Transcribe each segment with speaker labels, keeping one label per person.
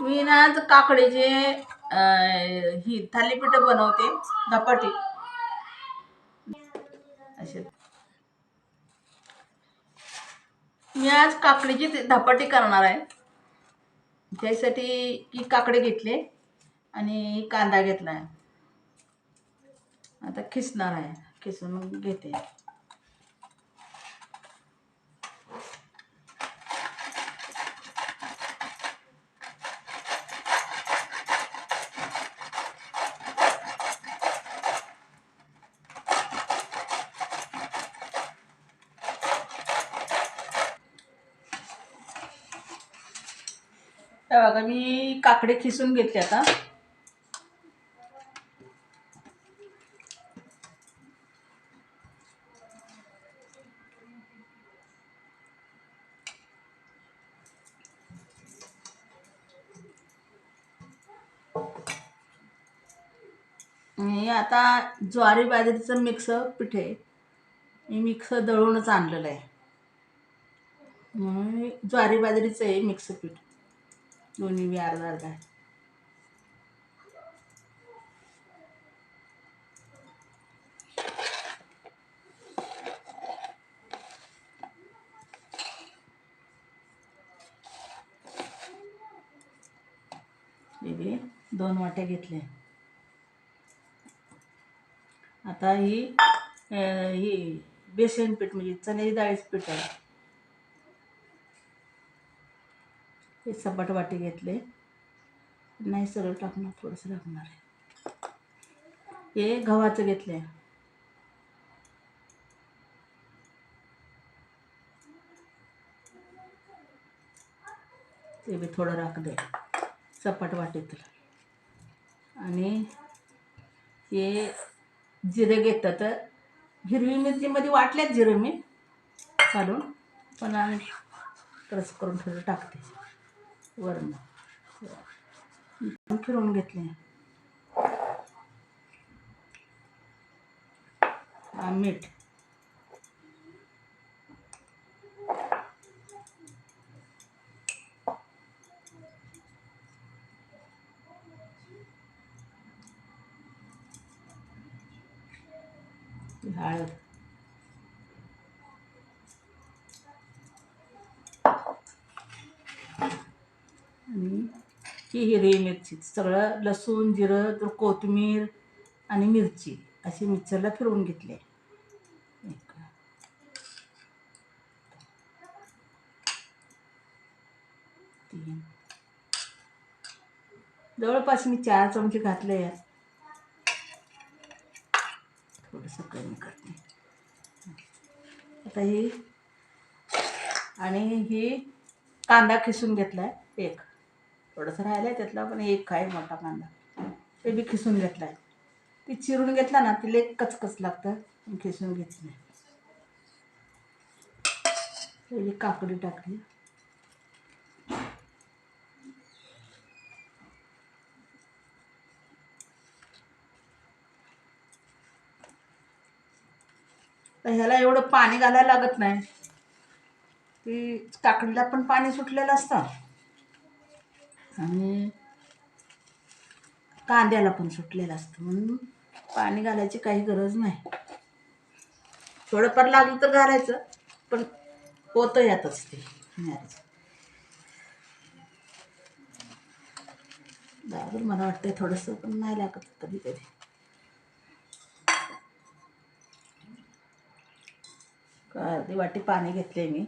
Speaker 1: मी ना आज काकडीचे ही थालीपीठ बनवते धपाटी. असे. मी आज काकडीची धपाटी करणार आहे. त्यासाठी ही काकडे घेतले आणि कांदा घेतला आहे. आता खिसणार आहे खिसून घेते. आता बघा मी काकडे खिसून घेतले आता. आणि आता ज्वारी बाजरीचं मिक्स पीठ आहे मी मिक्स दळूनच आणलेलं आहे. ज्वारी बाजरीचं आहे मिक्स पीठ. दोन्ही बी अर्धा अर्धा. हे दोन वाट्या घेतल्या. आता ही ही बेसन पीठ म्हणजे चण्याची डाळीचं पीठ आहे. सपाट वाटी घेतले. नाही सरळ टाकणार थोडंसं टाकणार आहे. हे गव्हाचं घेतले ते बी थोडं राखले सपाट वाटीतलं. आणि हे जिरे घेतात. हिरवी मिरचीमध्ये वाटल्यात जिरे मी. घालून पण आम्ही क्रस करून थोडं टाकते. वर्ण. फिरवून घेतले. मीठ. हळद आणि ही हिरवी मिरची सगळं लसूण जिरं तर कोथिंबीर आणि मिरची अशी मिक्सरला फिरवून घेतली. तीन. जवळपास मी चार चमचे घातले यात थोडंसं कमी करते. आता ही आणि ही कांदा खिसून घेतला आहे एक. थोडंसं राहिलं आहे त्यातला पण एक आहे मोठा कांदा. ते बी खिसून घेतला आहे ती चिरून घेतला ना तिला एक कचकच लागतं खिसून घेतली पहिली काकडी टाकली. तर ह्याला एवढं पाणी घालायला लागत नाही. ती काकडीला पण पाणी सुटलेलं असतं. आणि कांद्याला पण सुटलेलं असतं म्हणून पाणी घालायची काही गरज नाही. थोडंफार लागलं तर घालायचं पण होतं यातच ते मॅरेज मला वाटतंय थोडंसं पण नाही लागत कधी कधी. अर्धी वाटी पाणी घेतले मी.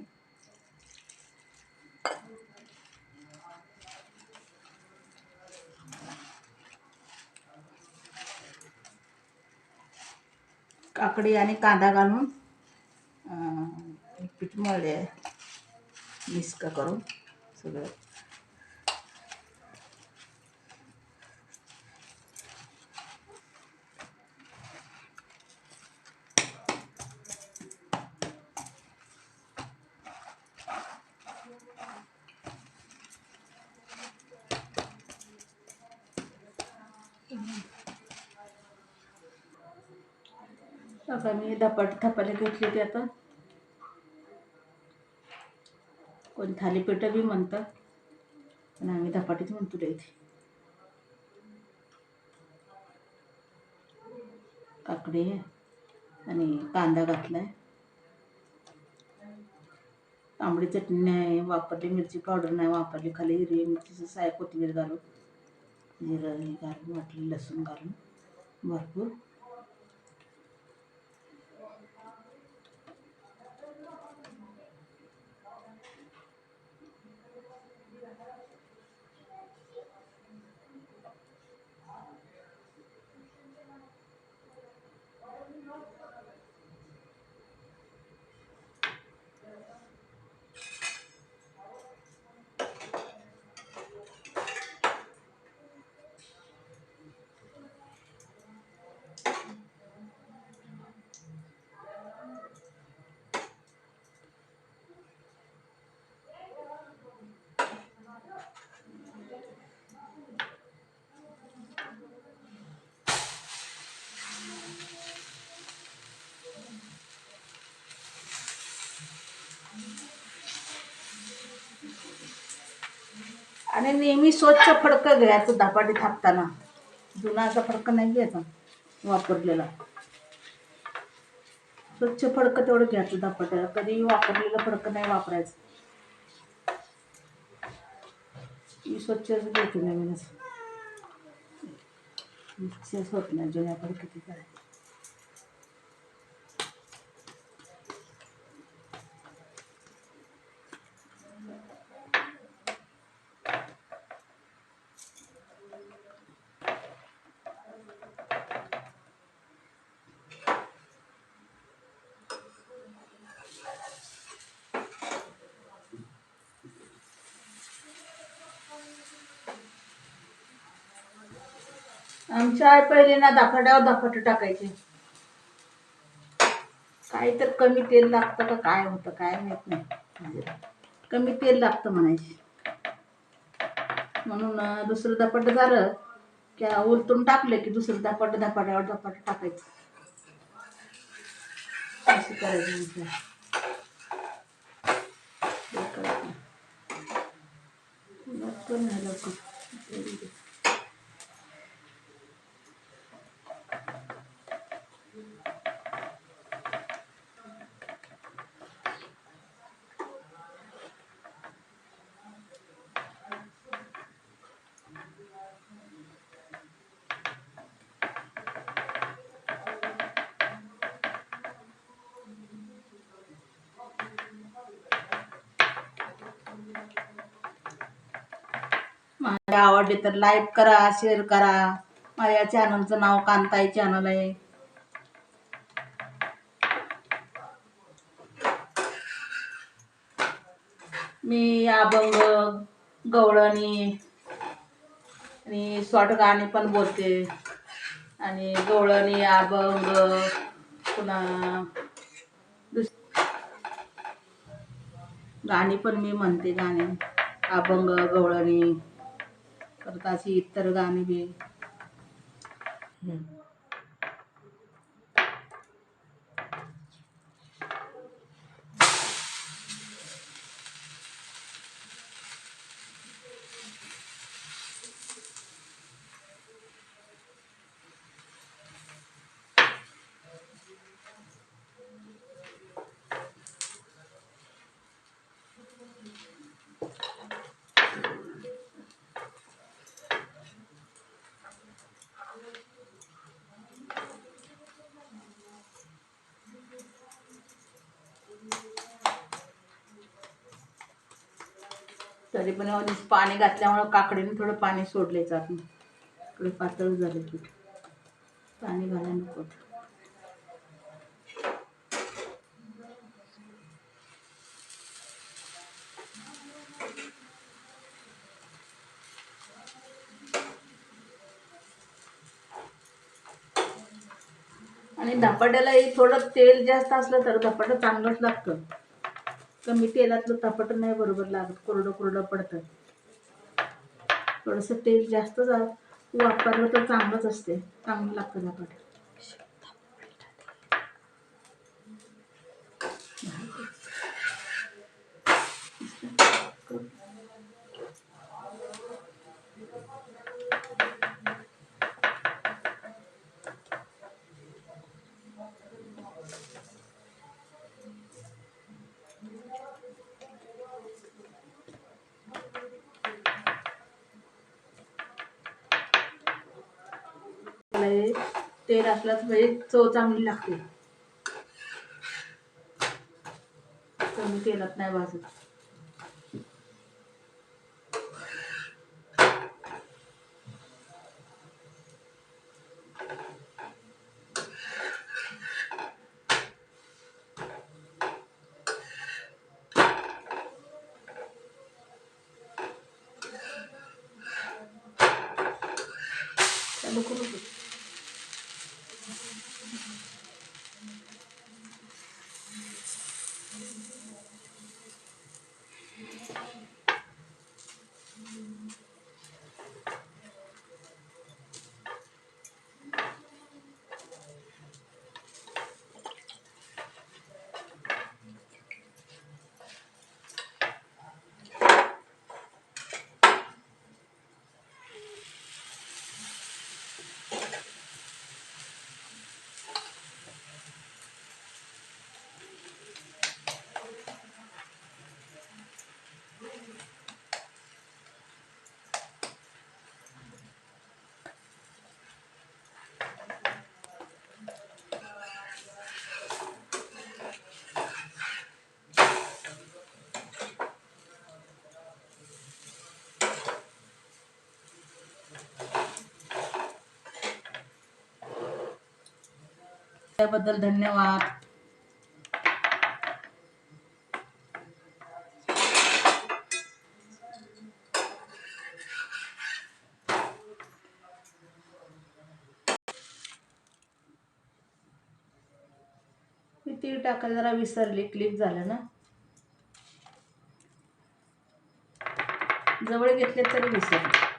Speaker 1: काकडी आणि कांदा घालून पीठ मळले मिक्स करून सगळं. आता मी धपाट थपाले घेतली ते आता. कोण थालीपीठ बी म्हणतात पण आम्ही धपाटीच म्हणतो रे इथे. काकडी आणि कांदा घातलाय. तांबडी चटणी नाही वापरली मिरची पावडर नाही वापरली खाली हिरवी मिरचीचं साय कोथिंबीर घालून जिरं घालून वाटली लसूण घालून भरपूर. आणि नेहमी स्वच्छ फडकं घ्यायचं धापाटी थापताना. जुना असा फडकं नाही घ्यायचा वापरलेला. स्वच्छ फडकं तेवढं घ्यायचं धपाट्याला. कधी वापरलेलं फडकं नाही वापरायचं. मी स्वच्छच घेते नवीनच. मिक्सच होत नाही जुन्या फडकं आमच्या आई पहिले ना दाफाट्यावर दाफाट टाकायचे. काय तर कमी तेल लागतं का काय होतं काय माहीत नाही. म्हणजे कमी तेल लागतं म्हणायचे. म्हणून दुसरं धपाट झालं की उलतून टाकलं की दुसरं धपाट धपाट्यावर धपाट टाकायचं. असं करायचं करायचं. लवकर नाही लवकर माझ्या आवडली तर लाईक करा शेअर करा. माझ्या चॅनलचं नाव कांताई चॅनल आहे. मी अभंग गवळणी आणि शॉर्ट गाणी पण बोलते. आणि गवळणी अभंग पुन्हा दुस गाणी पण मी म्हणते गाणी. अभंग गवळणी. परत अशी इतर गाणी बी तरी पण पाणी घातल्यामुळं काकडीने थोडं पाणी सोडले जात नाही पातळ झाले पीठ पाणी घालायला नको आणि धपाट्यालाही थोडं तेल जास्त असलं तर धपाटं चांगलंच लागतं. कमी तेलातलं तापट नाही बरोबर लागत कोरडं कोरडं पडतं. थोडंसं तेल जास्त जा- वापरलं तर चांगलंच असते चांगलं लागतं धपाटं टाकलंय तेल असलाच म्हणजे चव चांगली लागते. कमी तेलात नाही भाजत चालू करू का? त्याबद्दल धन्यवाद. मी तीळ टाकायला जरा विसरली क्लिक झालं ना? जवळ घेतले तरी विसरले.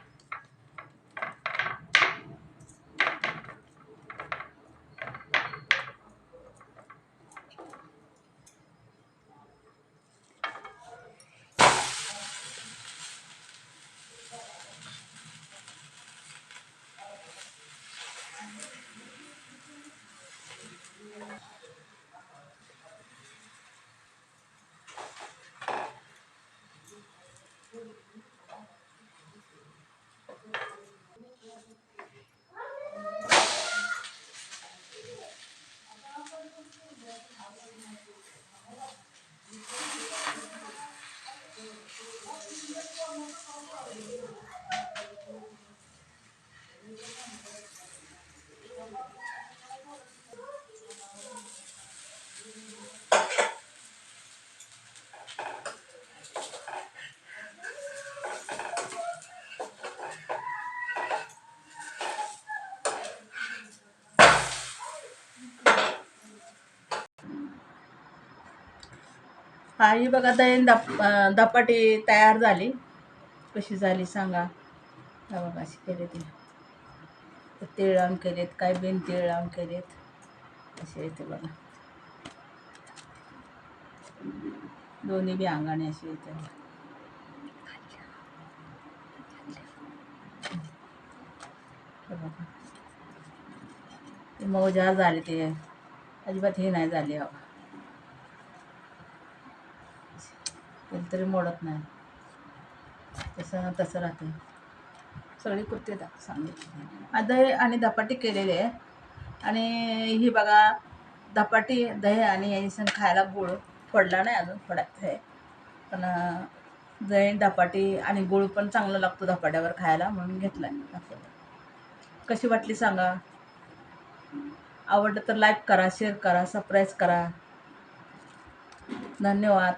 Speaker 1: हा ही बघा दहीन दप दपाटी तयार झाली. कशी झाली सांगा. हा बघा अशी केली ती तीळ लावून केलेत काय बिन तीळ लावून केलेत. असे येते बघा. दोन्ही बी अंगाने अशी येते बघा. ते मौजार झाले ते. अजिबात हे नाही झाले अहो केलं तरी मोडत नाही. तसं तसं राहते सगळी कुर्ती सांगितली. दही आणि धपाटी केलेली आहे आणि ही बघा धपाटी दही आणि याची खायला गुळ पडला नाही अजून पडत आहे. पण दही धपाटी आणि गुळ पण चांगला लागतो धपाट्यावर खायला म्हणून घेतला आहे कशी वाटली सांगा? आवडलं तर लाईक करा शेअर करा सबस्क्राईब करा. धन्यवाद.